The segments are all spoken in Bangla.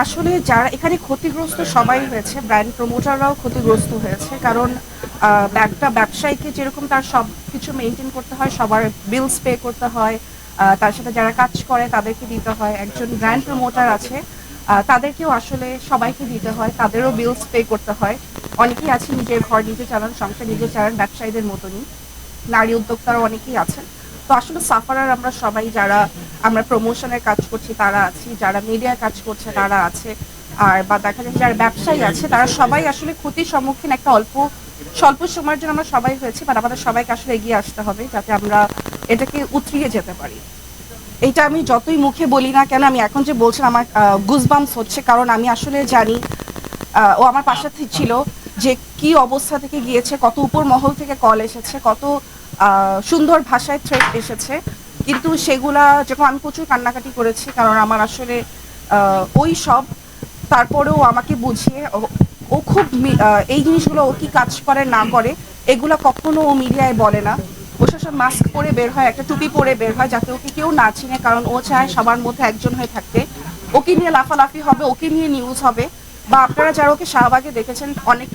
আসলে যারা এখানে ক্ষতিগ্রস্ত সবাই হয়েছে ব্র্যান্ড প্রমোটাররাও ক্ষতিগ্রস্ত হয়েছে। কারণ একটা ব্যবসায়ীকে যেরকম তার সব কিছু মেনটেন করতে হয়, সবার বিলস পে করতে হয় তার সাথে যারা কাজ করে তাদেরকে দিতে হয়। একজন ব্র্যান্ড প্রমোটার আছে তাদেরকেও আসলে সবাইকে দিতে হয়, তাদেরও বিলস পে করতে হয়। অনেকেই আছে নিজের ঘর নিজে চালান, সংসার নিজে চালান, ব্যবসায়ীদের মতনই। নারী উদ্যোক্তারা অনেকেই আছেন। তো আসলে সাফারার আমরা সবাই যারা আমরা প্রমোশনের কাজ করছি, তারা আছি। যারা মিডিয়া কাজ করছে, তারা আছে। আর বা দেখা যাচ্ছে যারা ব্যবসায়ী আছে, তারা সবাই আসলে ক্ষতির সম্মুখীন একটা অল্প, স্বল্প সময়ের জন্য আমরা সবাই হয়েছি বাট আমাদের সবাইকে আসলে এগিয়ে আসতে হবে যাতে আমরা এটাকে উতরিয়ে যেতে পারি। এটা আমি যতই মুখে বলি না কেন, আমি এখন যে বলছেন আমার গুজবামস হচ্ছে, কারণ আমি আসলে জানি ও আমার পাশে ছিল যে কি অবস্থা থেকে গিয়েছে, কত উপর মহল থেকে কল এসেছে, কত সুন্দর ভাষায় থ্রেট এসেছে। কিন্তু সেগুলা যখন আমি প্রচুর কান্নাকাটি করেছি, কারণ আমার আসলে ওই সব, তারপরেও আমাকে বুঝিয়ে, ও- খুব এই জিনিসগুলো ও কি কাজ করে, না করে, এগুলো কখনো ও মিডিয়ায় বলে না। ও সব মাস্ক পরে বের হয়, একটা টুপি পরে বের হয়, যাতে ওকে কেউ না চিনে, কারণ ও চায় সবার মধ্যে একজন হয়ে থাকতে। ওকে নিয়ে লাফালাফি হবে, ওকে নিয়ে নিউজ হবে। বা আপনারা যারা ওকে শাহবাগে দেখেছেন, অনেক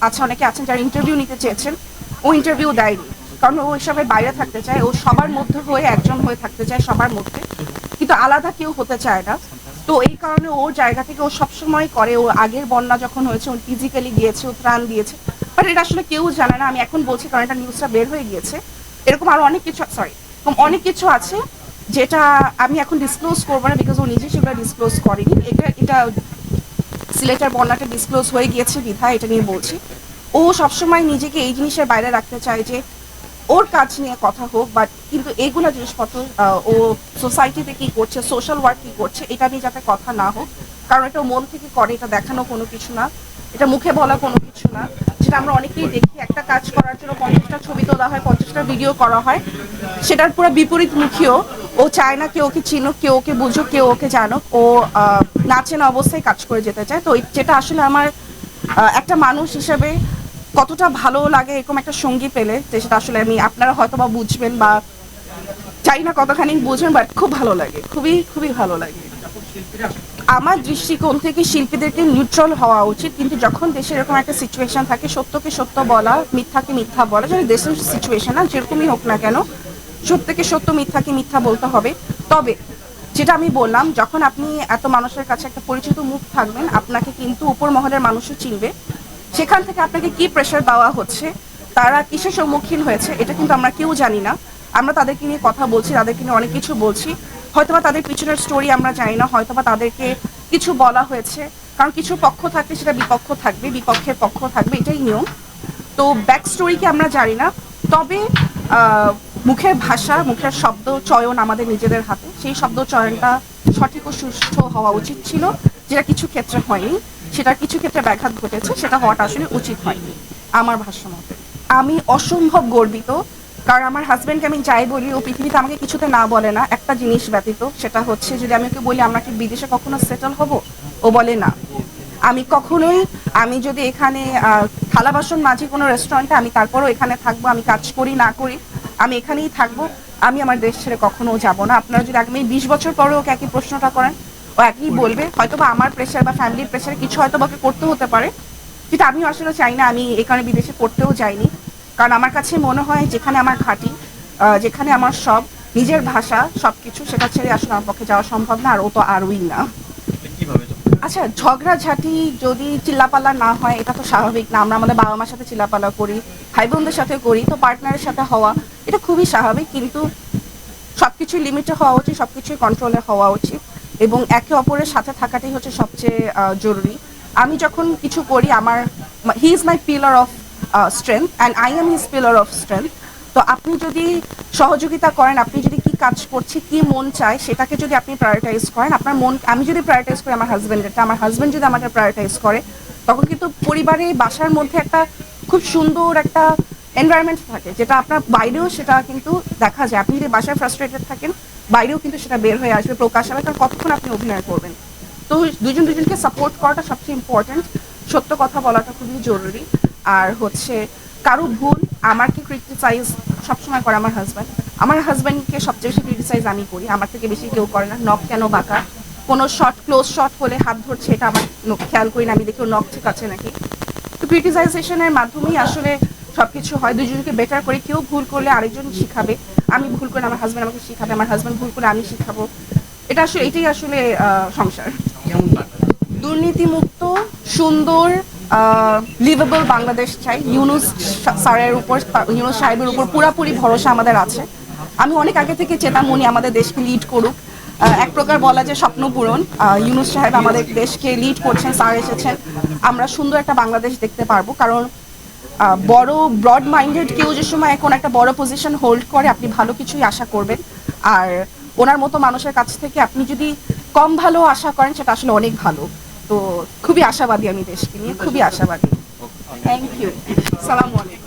আছে, অনেকে আছেন যারা ইন্টারভিউ নিতে চেয়েছেন, ও ইন্টারভিউ দেয়নি। কারণ ও এসবের বাইরে থাকতে চায়, ও সবার মধ্যে হয়ে একজন হয়ে থাকতে চায় সবার মধ্যে। কিন্তু আলাদা কেউ হতে চায় না। তো এই কারণে ওর জায়গা থেকে ও সবসময় করে। ও আগের বন্যা যখন হয়েছে, ও ফিজিক্যালি গিয়েছে, ও ত্রাণ দিয়েছে। বাট এটা আসলে কেউ জানে না। আমি এখন বলছি কারণ এটা নিউজটা বের হয়ে গিয়েছে। এরকম আরও অনেক কিছু সরি এরকম অনেক কিছু আছে যেটা আমি এখন ডিসক্লোজ করব না বিকজ ও নিজে সেগুলো ডিসক্লোজ করেনি। এটা এটা সিলেটের বন্যাটা ডিসক্লোজ হয়ে গিয়েছে বিধায়, এটা নিয়ে বলছি। ও সবসময় নিজেকে এই জিনিসের বাইরে রাখতে চায় যে ওর কাজ নিয়ে কথা হোক বাট কিন্তু এইগুলো জিনিসপত্র ও সোসাইটিতে কি করছে সোশ্যাল ওয়ার্ক কি করছে এটা নিয়ে যাতে কথা না হোক কারণ এটা মন থেকে করে এটা দেখানো কোনো কিছু না এটা মুখে বলা কোনো কিছু না যেটা আমরা অনেকেই দেখি একটা কাজ করার জন্য পঞ্চাশটা ছবি তোলা হয় পঞ্চাশটা ভিডিও করা হয় সেটার পুরো বিপরীত মুখীও ও চায় না কেউ ওকে চিনুক কেউ ওকে বুঝুক কেউ ওকে জানুক ও আহ, না অবস্থায় কাজ করে যেতে চায় তো যেটা আসলে আমার একটা মানুষ হিসেবে কতটা ভালো লাগে এরকম একটা সঙ্গী পেলে যে সেটা আসলে আমি, আপনারা হয়তো বা বুঝবেন বা চাই না কতখানি বুঝবেন বাট খুব ভালো লাগে, খুবই খুবই ভালো লাগে। আমার দৃষ্টিকোণ থেকে শিল্পীদেরকে নিউট্রাল হওয়া উচিত, কিন্তু যখন দেশে এরকম একটা সিচুয়েশন থাকে, সত্যকে সত্য বলা, মিথ্যাকে মিথ্যা বলা যেন দেশের সিচুয়েশন না যেরকমই হোক না কেন, সত্যকে সত্য, মিথ্যাকে মিথ্যা বলতে হবে। তবে যেটা আমি বললাম, যখন আপনি এত মানুষের কাছে একটা পরিচিত মুখ থাকবেন, আপনাকে কিন্তু উপর মহলের মানুষও চিনবে। সেখান থেকে আপনাকে কি প্রেশার দেওয়া হচ্ছে, তারা কিসের সম্মুখীন হয়েছে, এটা কিন্তু আমরা কেউ জানি না। আমরা তাদেরকে নিয়ে কথা বলছি, তাদেরকে নিয়ে অনেক কিছু বলছি। হয়তোবা তাদের পিছনের স্টোরি আমরা জানি না, হয়তোবা তাদেরকে কিছু বলা হয়েছে। কারণ কিছু পক্ষ থাকলে সেটা বিপক্ষ থাকবে, বিপক্ষের পক্ষ থাকবে, এটাই নিয়ম। তো ব্যাক স্টোরিকে আমরা জানি না, তবে মুখের ভাষা, মুখের শব্দ, চয়ন আমাদের নিজেদের হাতে। সেই শব্দ চয়নটা সঠিক ও সুস্থ হওয়া উচিত ছিল, যেটা কিছু ক্ষেত্রে হয়নি। সেটার কিছু ক্ষেত্রে ব্যাঘাত ঘটেছে, সেটা হওয়াটা আসলে উচিত হয়নি, আমার ভাষ্য মতে। আমি অসম্ভব গর্বিত, কারণ আমার হাজব্যান্ডকে আমি যাই বলি, ও পৃথিবীতে আমাকে কিছুতে না বলে না, একটা জিনিস ব্যতীত, সেটা হচ্ছে যদি আমি ওকে বলি, আমরা কি বিদেশে কখনো সেটেল হব? ও বলে না। আমি কখনোই, আমি যদি এখানে থালা বাসন মাঝি কোনো রেস্টুরেন্টে আমি তারপরও এখানে থাকব, আমি কাজ করি, না করি, আমি এখানেই থাকব, আমি আমার দেশ ছেড়ে কখনো যাব না। আপনারা যদি আগামী বিশ বছর পরে ওকে একই প্রশ্নটা করেন ও একই বলবে? হয়তো বা আমার প্রেশার বা ফ্যামিলির প্রেশারে কিছু হয়তো বাকে করতে হতে পারে। কিন্তু আমিও আসলে চাই না আমি এই কারণে বিদেশে পড়তেও যাইনি। কারণ আমার কাছে মনে হয় যেখানে আমার ঘাঁটি যেখানে আমার সব নিজের ভাষা সবকিছু সেটা ছেড়ে আসলে আমার পক্ষে যাওয়া সম্ভব না আর ও তো আরই না। আচ্ছা ঝগড়াঝাটি যদি চিল্লাপাল্লা না হয় এটা তো স্বাভাবিক না আমরা আমাদের বাবা মার সাথে চিল্লাপাল্লা করি ভাই বোনদের সাথে করি তো পার্টনারের সাথে হওয়া এটা খুবই স্বাভাবিক কিন্তু সবকিছু লিমিটে হওয়া উচিত সবকিছুই কন্ট্রোলে হওয়া উচিত। এবং একে অপরের সাথে থাকাটাই হচ্ছে সবচেয়ে জরুরি। আমি যখন কিছু করি, আমার he is my pillar of strength and I am his pillar of strength তো আপনি যদি সহযোগিতা করেন, আপনি যদি কি কাজ করছি, কি মন চায়, সেটাকে যদি আপনি প্রায়োরিটাইজ করেন, আপনার মন, আমি যদি প্রায়োরিটাইজ করি আমার হাজব্যান্ডেরটা আমার হাজব্যান্ড যদি আমাকে প্রায়োরিটাইজ করে, তখন কিন্তু পরিবারে, বাসার মধ্যে একটা খুব সুন্দর একটা এনভায়রনমেন্ট থাকে, যেটা আপনার বাইরেও সেটা কিন্তু দেখা যায়। আপনি যদি বাসায় ফ্রাস্ট্রেটেড থাকেন বাইরেও কিন্তু সেটা বের হয়ে আসবে। প্রকাশ হবে কারণ কতক্ষণ আপনি অভিনয় করবেন? তো দুজন দুজনকে সাপোর্ট করাটা সবচেয়ে ইম্পর্ট্যান্ট সত্য কথা বলাটা খুবই জরুরি। আর হচ্ছে, কারও ভুল আমাকে ক্রিটিসাইজ সবসময় করে আমার হাজব্যান্ড আমার হাজব্যান্ডকে সবচেয়ে বেশি ক্রিটিসাইজ আমি করি। আমার থেকে বেশি কেউ করে না। নখ কেন বাঁকা? কোনো শর্ট ক্লোজ শর্ট হলে হাত ধরছে, এটা আমার খেয়াল করি না। আমি দেখি নখ ঠিক আছে নাকি? তো ক্রিটিসাইজেশনের মাধ্যমেই আসলে সবকিছু হয় দুজনকে বেটার করে কেউ ভুল করলে আরেকজন শিখাবে। আমি ভুল করলে আমার হাজব্যান্ড আমাকে শিখাবে আমার হাজব্যান্ড ভুল করলে আমি শিখাবো। এটা আসলে এটাই আসলে সংসার। দুর্নীতিমুক্ত সুন্দর লিভেবল বাংলাদেশ চাই। ইউনুস স্যারের উপর ইউনুস সাহেবের উপর পুরাপুরি ভরসা আমাদের আছে। আমি অনেক আগে থেকে চেতাম উনি আমাদের দেশকে লিড করুক। এক প্রকার বলা যায় স্বপ্ন পূরণ। ইউনুস সাহেব আমাদের দেশকে লিড করছেন স্যার এসেছেন। আমরা সুন্দর একটা বাংলাদেশ দেখতে পারব। কারণ বড় ব্রড মাইন্ডেড কেউ যে সময় এখন একটা বড় পজিশন হোল্ড করে আপনি ভালো কিছুই আশা করবেন। আর ওনার মতো মানুষের কাছ থেকে আপনি যদি কম ভালো আশা করেন সেটা আসলে অনেক ভালো। তো খুবই আশাবাদী আমি দেশকে নিয়ে খুবই আশাবাদী। থ্যাংক ইউ সালাম আলাইকুম।